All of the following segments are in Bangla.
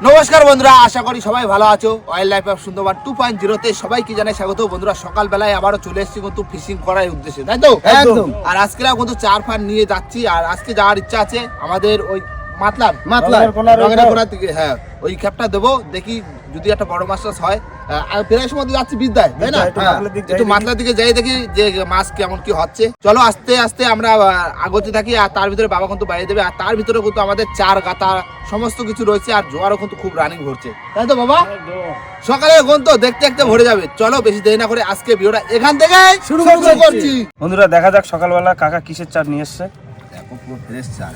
নমস্কার বন্ধুরা আশা করি সবাই ভালো আছো wild life of Sundarban two point জিরোতে সবাইকে জানাই স্বাগত বন্ধুরা সকালবেলায় আবারও চলে এসেছি কিন্তু ফিশিং করার উদ্দেশ্যে তাই তো একদম। আর আজকে কিন্তু চার ফার নিয়ে যাচ্ছি আর আজকে যাওয়ার ইচ্ছা আছে আমাদের ওই মাতলার মাতলার। দিকে হ্যাঁ ওই ক্যাপটা দেবো দেখি যদি একটা বড় মাছ টাছ হয় আর প্রায় সময় তো যাচ্ছি বিদ্যায় তাই না? একটু হ্যাঁ, মাতলার দিক যাই দেখি। যে মাছ কেমন কি হচ্ছে। চলো আস্তে আস্তে আমরা আগতে থাকি আর তার ভিতরে বাবা কিন্তু বাইরে দেবে আর তার ভিতরে কিন্তু আমাদের চার গাতা সমস্ত কিছু রয়েছে আর জোয়ারও কিন্তু খুব রানিং ভরছে তাই তো বাবা? সকালে এখন তো দেখতে দেখতে ভরে যাবে। চলো বেশি দেরি না করে আজকে ভিডিওটা এখান থেকে শুরু করছি। বন্ধুরা দেখা যাক সকালবেলা কাকা কিসের চার নিয়ে এসছে? দেখো পুরো ফ্রেশ চার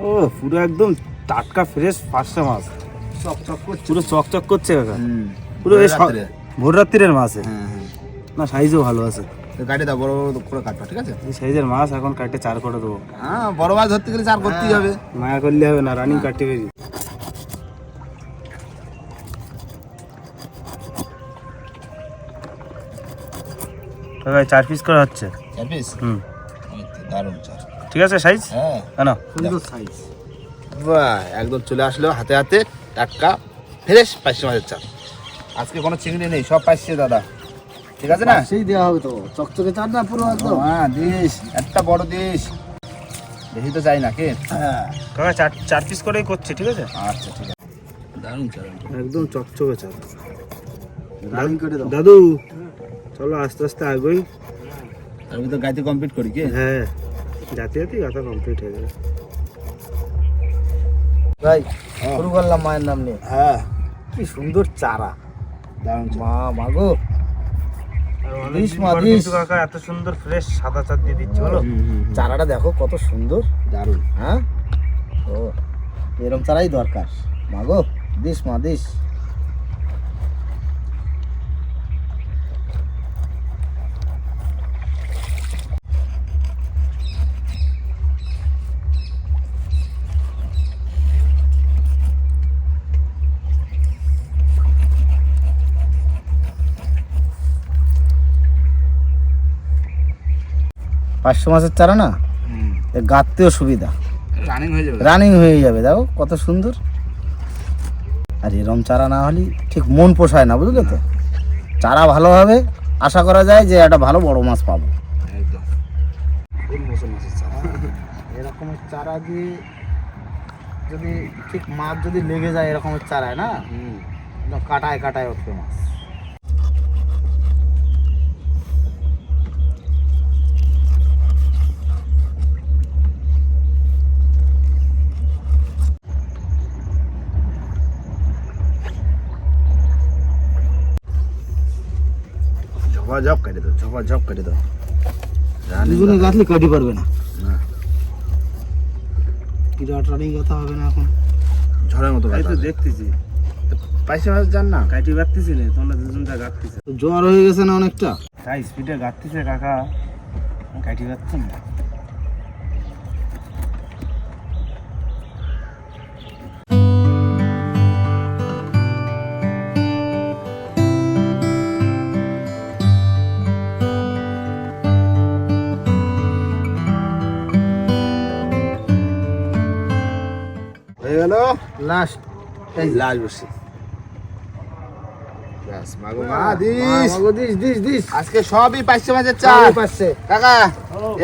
ও পুরো একদম টাটকা ফ্রেশ ফার্স্ট মাছ। পুরো চকচক করছে কাকা। পুরো। ভোর রাত্রির মাছ হ্যাঁ হ্যাঁ। না সাইজও ভালো আছে। গাড়ি দাও বড় বড় করে কাটবা ঠিক আছে? সাইজের মাছ এখন কাটে চার করে দেবো। হ্যাঁ বড় মাছ ধরতে গেলে চার করতেই হবে। মায়া করলে হবে না রানিং কাটতে কাকা চার পিস করে হচ্ছে? চাপিস হুম। দারুণ চার। ঠিক আছে সাইজ হ্যাঁ। কেন সুন্দর সাইজ বাহ একদম চলে আসলো হাতে হাতে। টাটকা ফ্রেশ পাইছে মাছের চাল। আজকে কোনো চিংড়ি নেই সব পাইছে দাদা। ঠিক আছে না? সেই দেওয়া হবে তো। চকচকে চাট না পুরো হ্যাঁ দিস একটা বড় দিস। বেশি তো চাই না কে? কাকা চার চার পিস করেই করছে ঠিক আছে? আচ্ছা ঠিক আছে। দারুণ চাল। একদম চকচকে চাল। করে দাদু চলো আস্তে আস্তে আগে আমি তো গাইতে কমপ্লিট করি কি? হ্যাঁ। জাতি জাতি গাথা কমপ্লিট হয়ে যাবে। ভাই হ্যাঁ। শুরু করলাম মায়ের নাম নিয়ে। হ্যাঁ। কি সুন্দর চারা। দারুণ মা মাগো এত সুন্দর ফ্রেশ সাদা চার দিয়ে দিচ্ছে বলো। চারাটা দেখো কত সুন্দর। দারুণ। হ্যাঁ? ও এরম চারাই দরকার। মাগো দিস মা দিস। পাঁচশো মাসের চারা না? এ গাঁততেও সুবিধা। রানিং হয়ে যাবে। রানিং হয়ে যাবে দেখো কত সুন্দর। আর এরম চারা না হলে ঠিক মন পোষায় না বুঝলে তো? চারা ভালো হবে আশা করা যায় যে একটা ভালো বড় মাছ পাবো। একদম। এরকমের চারা দিয়ে যদি ঠিক মাছ যদি লেগে যায় এরকমের চারায় না? কাটায় কাটায় উঠবে মাছ। ঝপা ঝপ কেটে দাও ঝপা ঝপ কেটে দাও। দুজনে গাঁথলে কাটি পারবে না। না। বিরাট রানিং কথা হবে না এখন। ঝড়ের মতো তাই তো দেখতেছি। পাইছে মাছ জান না? কাইটি গাঁথতেছিলে তোমরা দুজনটা গাঁথতেছে জ্বর হয়ে গেছে না অনেকটা? তাই স্পিডে গাঁথতেছে কাকা। কাইটি গাঁথছেন না। গেল? লাস্ট। এই লাল বসে। আজকে সবই পাইছে মাছের পাচ্ছে। কাকা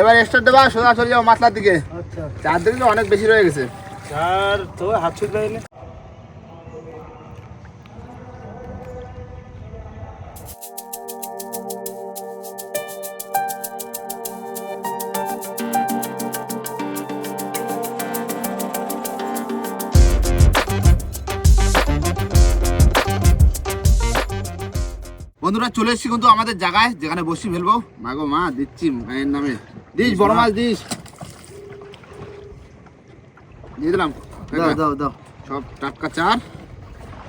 এবার স্টার্ট দেবা সোজা চলে মাতলার দিকে। আচ্ছা। চার দিন তো অনেক বেশি রয়ে গেছে। চার তো হাত ছুট বন্ধুরা চলে এসেছি কিন্তু আমাদের জায়গায় যেখানে বসি ফেলব। মাগো মা দিচ্ছি মায়ের নামে। দিস বড় মাছ দিস। দিয়ে দিলাম। দাও দাও দাও। সব টাটকা চার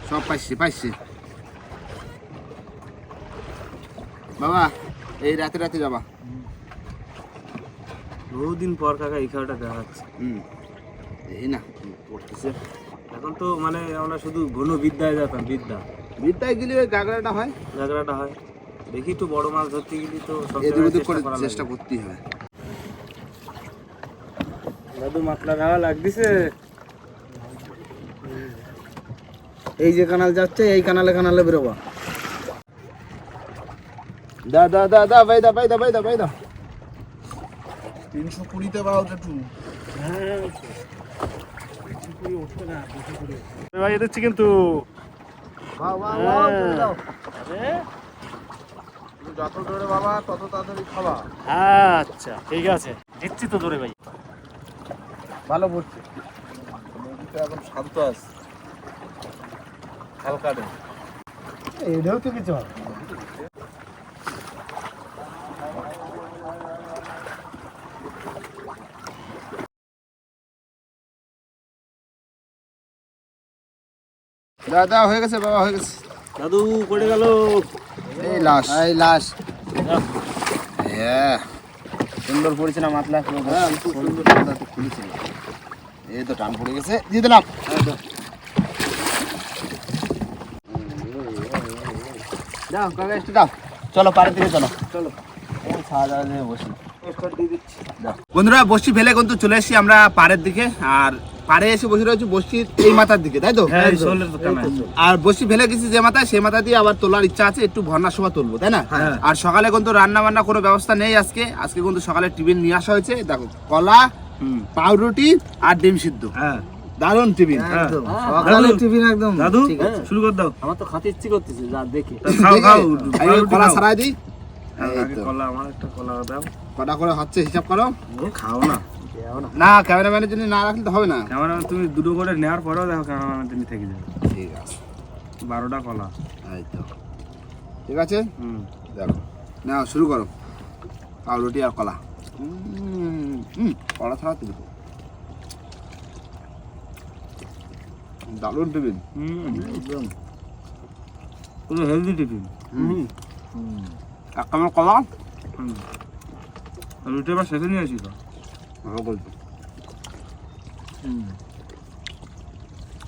সব পাইছি পাইছি। বাবা এই রাতে রাতে যাবা। বহুদিন পর কাকা এই খেলাটা দেখা যাচ্ছে হুম। এই না পড়তেছে। এখন তো মানে আমরা শুধু ঘন বিদ্যায় যেতাম বিদ্যা। বিদ্যায় গেলে ওই গাগরাটা হয়? ঝগড়াটা হয়। দেখি একটু বড় মাছ ধরতে গেলে তো এদিক ওদিক করে চেষ্টা। করতেই হয়। দাদু মাতলা খাওয়া লাগতেছে? এই যে কানাল যাচ্ছে এই কানালে কানালে বেরোবা। দা দা দা দা ভাই দা ভাই দা ভাই দা ভাই দা। তিনশো কুড়িতে বা ওটা একটু ভাই দিচ্ছি কিন্তু বাহ বাহ বাহ চলে যাও। তুমি যত ধরে বাবা তত তাড়াতাড়ি খাবা। আচ্ছা ঠিক আছে। দিচ্ছি তো ধরে ভাই। ভালো পড়ছে নদীটা এখন শান্ত আছে। হালকা এটাও তো কিছু হবে। দাদা হয়ে গেছে বাবা হয়ে গেছে। দাদু পড়ে গেল। এই লাশ। এই লাশ। হ্যাঁ। সুন্দর পড়েছে না মাতলা? হ্যাঁ সুন্দর তো খুলেছিল এই তো টান পড়ে গেছে। দিয়ে দিলাম। দাও কাকা একটু দাও। চলো পাড়ের দিকে চলো। চলো। বসি। বন্ধুরা বসি ফেলে কিন্তু চলে এসেছি আমরা পাড়ের দিকে। আর পাড়ে এসে বসে রয়েছে বসির এই মাথার দিকে তাই তো? হ্যাঁ আর বসি ফেলে গেছি যে মাথায় সেই মাথা দিয়ে আবার তোলার ইচ্ছা আছে একটু ভর্নার সময় তুলবো তাই না? হ্যাঁ। আর সকালে কিন্তু রান্না বান্না কোনো ব্যবস্থা নেই আজকে। আজকে কিন্তু সকালে টিফিন নিয়ে আসা হয়েছে। দেখো কলা পাউরুটি আর ডিম সিদ্ধ। হ্যাঁ। দারুণ টিফিন। একদম। হ্যাঁ। সকালে টিফিন একদম। দাদু ঠিক আছে শুরু কর দাও। আমার তো খাতে ইচ্ছে করতেছে যা দেখে। খাও খাও। কলা ছাড়াই দিই। কলা আমার একটা কলা দাও। কটা করে হচ্ছে হিসাব করো? খাও না। না ক্যামেরাম্যানের জন্য না রাখলে তো হবে না। ক্যামেরাম্যান তুমি দুটো করে নেওয়ার পরেও দেখো ক্যামেরাম্যান তুমি থেকে যাবে। ঠিক আছে। বারোটা কলা। এই তো। ঠিক আছে? হুম। দেখো। নাও শুরু করো। পাউরুটি আর কলা। হুম কলা ছাড়া তুমি দারুণ টিফিন। হুম। একদম। পুরো হেলদি টিফিন। এক কামড় কলা। হুম। রুটি আবার শেষে নিয়ে আসি তো। ভালো বলছো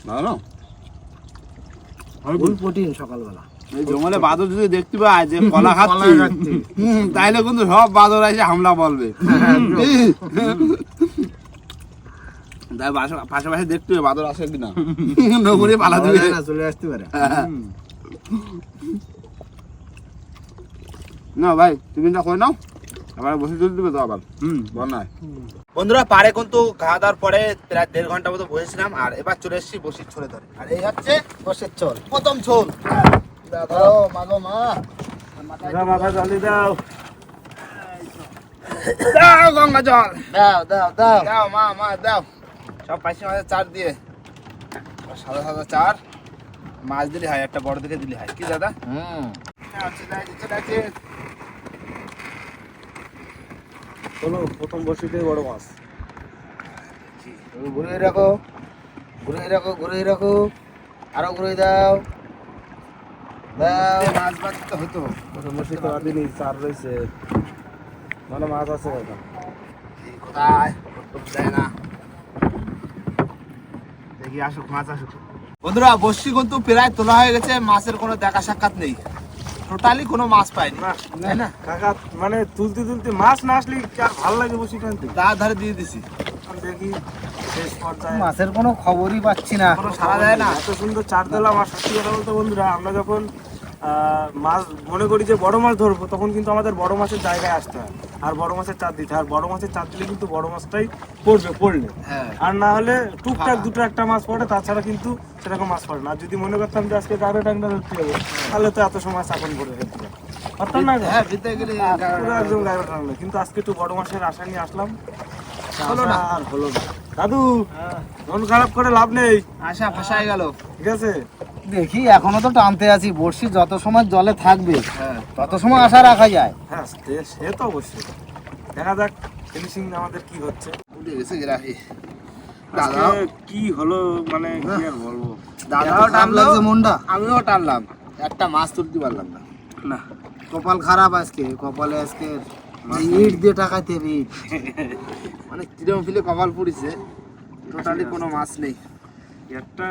ভালো ফুল প্রোটিন সকালবেলা। এই জঙ্গলে বাদর যদি দেখতে পায় যে কলা খাচ্ছে তাইলে কিন্তু সব বাদর এসে হামলা বলবে। তাই পাশাপাশি দেখতে হবে বাদর আসে কিনা। নগরে পালা দিবে। না চলে আসতে পারে। না ভাই তুমি টিফিনটা করে নাও। আবার বসে চলে দিবে তো আবার। হুম বন্যায়। বন্ধুরা পারে কিন্তু খাওয়া দাওয়ার পরে প্রায় দেড় ঘণ্টা মতো বসেছিলাম আর এবার চলে এসেছি বসির ছড়ে ধরে। আর এই হচ্ছে বসের চল প্রথম ছোল মাগো মা। দাও জলদি দাও। দাও গঙ্গা জল। দাও দাও দাও। দাও মা মা দাও। সব পাইছি মাছের চার দিয়ে। সাদা সাদা চার। মাছ দিলে হয় একটা বড় দিকে দিলে হয়। কি দাদা? হুম। চলে আসছে, প্রথম বসিতে বড় মাছ। ঘুরিয়ে রাখো ঘুরিয়ে রাখো ঘুরিয়ে রাখো আরও ঘুরিয়ে দাও। দাও মাছ ভাত তো হতো। প্রথম বসিতে বাদিনি চার রয়েছে। মানে মাছ আছে কোথায়? যায় না। দেখি আসুক মাছ আসুক। বন্ধুরা বসছি কিন্তু প্রায় তোলা হয়ে গেছে মাছের কোনো দেখা সাক্ষাৎ নেই। টোটালি কোনো মাছ পাইনি তাই না কাকা মানে তুলতে তুলতে মাছ না আসলে ভালো লাগে বসে টানতে তা ধারে দিয়ে দিছি। দেখি শেষ পর্যায়ে। মাছের কোনো খবরই পাচ্ছি না। কোনো সারা যায় না। এত সুন্দর চার দলা মাছ সত্যি কথা বলতে বন্ধুরা আমরা যখন মাছ মনে করি যে বড় মাছ ধরবো তখন কিন্তু আমাদের বড় মাছের জায়গায় আসতে হয়। আর বড় মাছের চার দিতে। আর বড় মাছের চার দিলে কিন্তু বড় মাছটাই পড়বে পড়লে। হ্যাঁ। আর না হলে টুকটাক হ্যাঁ। দুটো একটা মাছ পড়ে তাছাড়া কিন্তু সেরকম মাছ পড়ে না। যদি মনে করতাম যে আজকে গাড়ো টাংটা ধরতে হবে তাহলে তো এত সময় চাপন করে ফেলতে পারতাম না? হ্যাঁ পুরো একদম গাড়ো টাংলা কিন্তু আজকে একটু বড় মাছের আশা নিয়ে আসলাম। হলো না। আর হলো না। দাদু মন খারাপ করে লাভ নেই। আশা ফাঁসায় গেল। ঠিক আছে? দেখি এখনও তো টানতে আছি। বড়শি যত সময় জলে থাকবে হ্যাঁ। তত সময় আশা রাখা যায়। হ্যাঁ সে- তো অবশ্যই। দেখা যাক ফিনিশিং আমাদের কি হচ্ছে। উঠে গেছে গ্রাফি দাদা কি হলো মানে কি আর বলব? দাদাও টানলো মনটা। আমিও টানলাম। একটা মাছ তুলতে পারলাম না। না। কপাল খারাপ আজকে কপালে আজকে ইট দিয়ে টাকাইতে ইট। মানে কিরম ফিলে কপাল পড়েছে। টোটালি কোনো মাছ নেই। একটা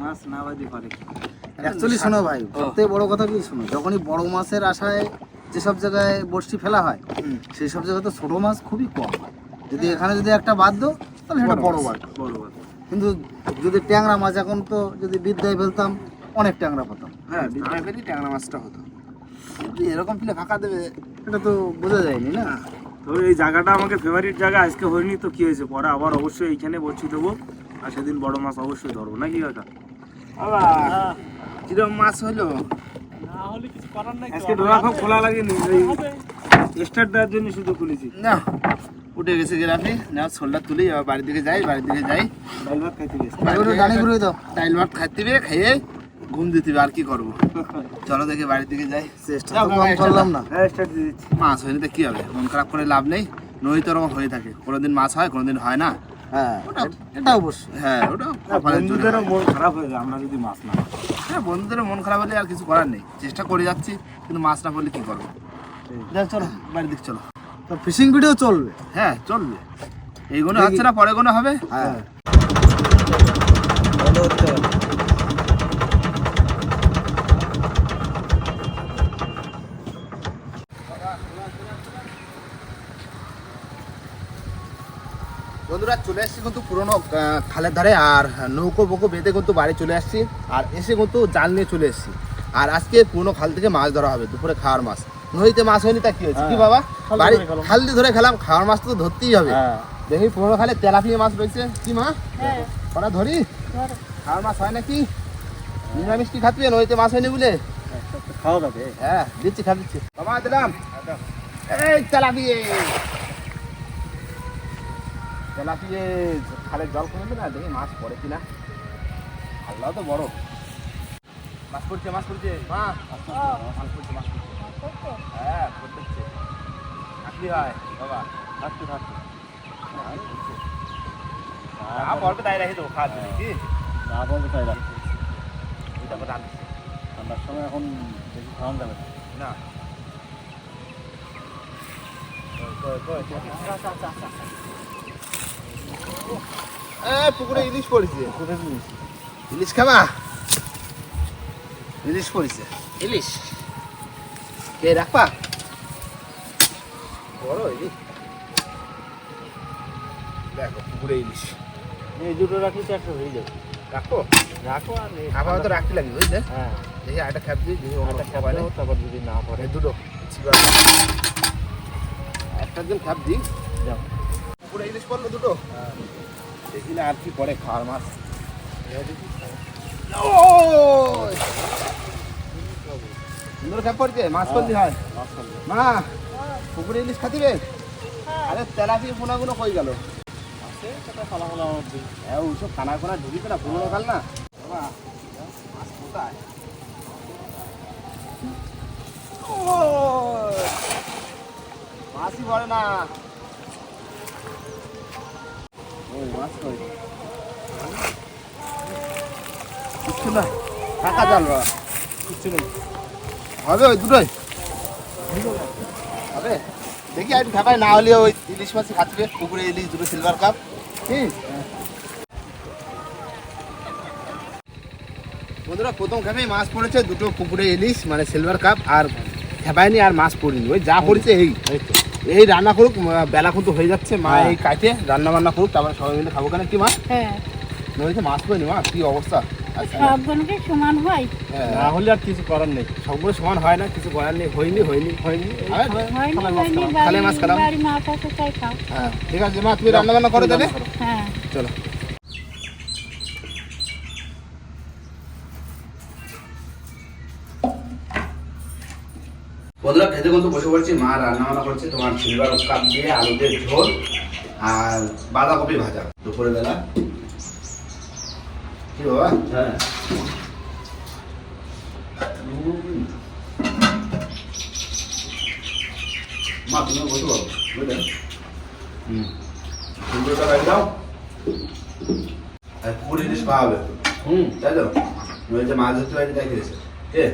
মাছ না বাজি পারে। অ্যাকচুয়ালি শোনো ভাই সবথেকে বড় কথা কি শোনো যখনই বড় মাছের আশায় যেসব জায়গায় বড়শি ফেলা হয় সেই সব জায়গায় তো ছোট মাছ খুবই কম যদি এখানে যদি একটা বাদ দো তাহলে সেটা বড় মাছ। বড় বড় কিন্তু যদি ট্যাংরা মাছ এখন তো যদি বিদ্যায় ফেলতাম অনেক ট্যাংরা পেতাম। হ্যাঁ বিদ্যা পেলি ট্যাংরা মাছটা হতো। কিন্তু এরকম ফিলে ফাঁকা দেবে এটা তো বোঝা যায়নি না? তবে এই জায়গাটা আমাকে ফেভারিট জায়গা আজকে হয়নি তো কি হয়েছে পরে আবার অবশ্যই এইখানে বসছি দেবো। আর সেদিন বড় মাছ অবশ্যই ধরবো নাকি কাকা? কিরম মাছ হলো? না হলে কিছু করার নাই আজকে ডোরা খুব খোলা লাগেনি স্টার্ট দেওয়ার জন্য শুধু খুলেছি। না উঠে গেছে গেরাফি না শোল্ডার তুলি বাড়ির দিকে যাই বাড়ির দিকে যাই। ডাল ভাত খাইতে গেছি। ভাত খাইতে খেয়ে ঘুম দিতে হবে আর কি করব? চলো দেখে বাড়ির দিকে যাই চেষ্টা করলাম না। হ্যাঁ মাছ হয়নি তো কি হবে? মন খারাপ করে লাভ নেই নদী তো ওরকম হয়ে থাকে। কোনোদিন মাছ হয় কোনোদিন হয় না। হ্যাঁ এটা অবশ্যই হ্যাঁ ওটা কপালের জন্য বন্ধুদেরও মন খারাপ হয়ে যায় আমরা যদি মাছ না হ্যাঁ বন্ধুদের মন খারাপ হলে আর কিছু করার নেই। চেষ্টা করে যাচ্ছি কিন্তু মাছ না করলে কি করব? চলো বাড়ির দিকে চলো। তো ফিশিং ভিডিও চলবে? হ্যাঁ চলবে। এইগুলো হচ্ছে না পরে কোনো হবে? হ্যাঁ বন্ধুরা চলে আসছি কিন্তু পুরোনো খালের ধারে আর নৌকো বকো বেঁধে কিন্তু বাড়ি চলে আসছি আর এসে কিন্তু জাল নিয়ে চলে এসছি। আর আজকে পুরোনো খাল থেকে মাছ ধরা হবে দুপুরে খাওয়ার মাছ। নদীতে মাছ হয়নি তা কি হয়েছে? কি বাবা? বাড়ি খাল দিয়ে ধরে খেলাম খাওয়ার মাছ তো ধরতেই হবে। হ্যাঁ। দেখি পুরোনো খালে তেলাপিয়া মাছ রয়েছে। কি মা? হ্যাঁ। ওরা ধরি? খাওয়ার মাছ হয় নাকি? নিরামিষ কি খাচ্ছি নদীতে মাছ হয়নি বলে? খাওয়া যাবে। হ্যাঁ দিচ্ছি খা দিচ্ছি। বাবা দিলাম। এই তেলাপিয়ে তেলাপিয়ে খালের জল কমে না দেখি মাছ পড়ে কিনা খালটাও তো বড় মাছ পড়ছে মাছ পড়ছে মাছ পড়ছে মাছ পড়ছে হ্যাঁ পড়তেছে থাকলি হয় বাবা থাকতে থাকতে আ পড়বে তাই রাখি দেবো খাওয়ার জন্য কি না না এটা আবার রাঁধছি। ঠান্ডার সময় এখন বেশি যাবে না না পুকুরে ইলিশ পড়েছে। ইলিশ খাবা? ইলিশ পড়েছে। ইলিশ? কে রাখবা? বড় ইলিশ। দেখো পুকুরে ইলিশ। এই দুটো রাখলে তো একটা হয়ে যাবে। রাখো। রাখো আর নেই। আপাতত রাখতে লাগবে বুঝলে? হ্যাঁ। দেখি দেখি একটা একটা খেতে খ্যাপ দাও, তারপর যদি না পড়ে। দুটো। একটা দিন খাপ দিই। যাও। পুকুরে ইলিশ পড়ল দুটো? আর কি পরে খাওয়ার মাছ! সুন্দর খাপ পড়ছে মাছ পড়লি হয়। মা পুকুরে ইলিশ খাতিবে আরে তেলাপি পোনাগুলো কই গেল? হ্যাঁ ওইসব খানা খোনা ঢুকিতে না পুরোনো কাল না? বাবা, মাছ কোথায়! মাছই পড়ে না। ওই দুটোই হবে দেখি না হলে ওই ইলিশ মাছ পুকুরে ইলিশ দুটো সিলভার কাপ প্রথম মাছ পড়েছে, দুটো পুকুরে ইলিশ মানে সিলভার কাপ আর খেপায়নি আর মাছ পড়িনি। ওই যা পড়েছে, এই। এই রান্না করুক বেলা কিন্তু হয়ে যাচ্ছে মা এই কাটে রান্না বান্না করুক তারপরে সবাই মিলে খাব কেন? কি মা? হ্যাঁ। নদীতে মাছ পাইনি মা? কি অবস্থা? আচ্ছা। সবগুলোকে সমান হয়। হ্যাঁ, না হলে আর কিছু করার নেই। সবগুলো সমান হয় না কিছু করার নেই হয়নি হয়নি হয়নি। খালে মাছ খারাপ বাড়ি খাও। হ্যাঁ ঠিক আছে মা তুমি রান্না বান্না করো তাহলে। হ্যাঁ। চলো। বন্ধুরা খেতে কিন্তু বসে পড়ছি। মা রান্না বান্না করছে তোমার সিলভার কাপ দিয়ে আলু দিয়ে ঝোল আর বাঁধাকপি ভাজা দুপুরে বেলা কি বাবা? হ্যাঁ। মা তুমি বসে পাবো বুঝলে? হুম। সুন্দরটা রাখি দাও। আর কুড়ি ইলিশ পাওয়া হবে। হুম। তাই তো? মাছ ধরতে পারি তাই খেয়েছে। কে?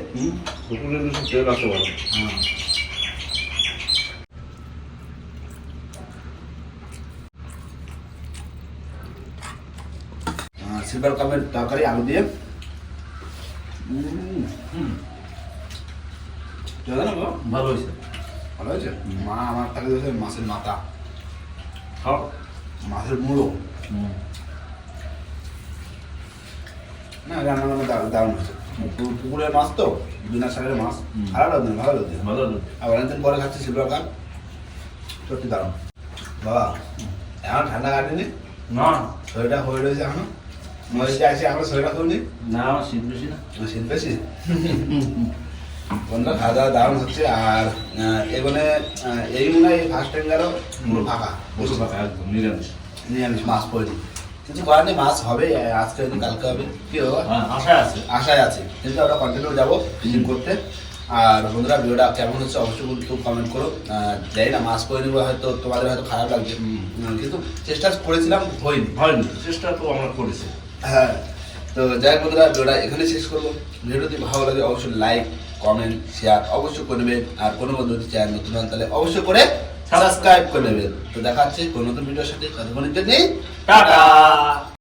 পুকুরে বেশি তেল আছে হ্যাঁ সিলভার কাপের তরকারি আলু দিয়ে? ভালো হয়েছে। ভালো হয়েছে? মা আমার তাকে দিয়েছে মাছের মাথা। খাও। মাছের মুড়ো না রান্না দারুণ দারুণ হয়েছে। পুকুরের মাছ তো বিনা সারের মাছ। ভালো লাগছে ভালো লাগছে ভালো না আর অনেকদিন পরে খাচ্ছি শিবরা খান। সত্যি দারুণ। বাবা এখন ঠান্ডা কাটেনি? না। শরীরটা হয়ে রয়েছে এখন? হচ্ছে আছে আমরা শরীরটা করিনি না আমার শীত বেশি না। শীত বেশি? বন্ধুরা খাওয়া দাওয়া দারুণ হচ্ছে। আর এখানে এই মনে হয় ফার্স্ট টাইম গেল পুরো ফাঁকা। বসে ফাঁকা একদম নিরামিষ। নিরামিষ মাছ পড়েনি। কিছু করার নেই মাছ হবে আজকে হয়তো কালকে হবে কি হবে? হ্যাঁ আশায় আছে। আশায় আছে। কিন্তু আমরা কন্টিনিউ যাব ফিজিং করতে। আর বন্ধুরা ভিডিওটা কেমন হচ্ছে অবশ্যই কিন্তু কমেন্ট করো। জানি না মাছ করে নেব হয়তো তোমাদের হয়তো খারাপ লাগছে। কিন্তু চেষ্টা করেছিলাম হয়নি। হয়নি চেষ্টা তো আমরা করেছি। হ্যাঁ তো যাই হোক বন্ধুরা ভিডিওটা এখানে শেষ করব। ভিডিও যদি ভালো লাগে অবশ্যই লাইক কমেন্ট শেয়ার অবশ্যই করে নেবেন। আর কোনো বন্ধু যদি চ্যানেল নতুন তাহলে অবশ্যই করে সাবস্ক্রাইব করে নেবেন তো দেখা হচ্ছে কোনো নতুন ভিডিওর সাথে ততক্ষণের জন্য টাটা।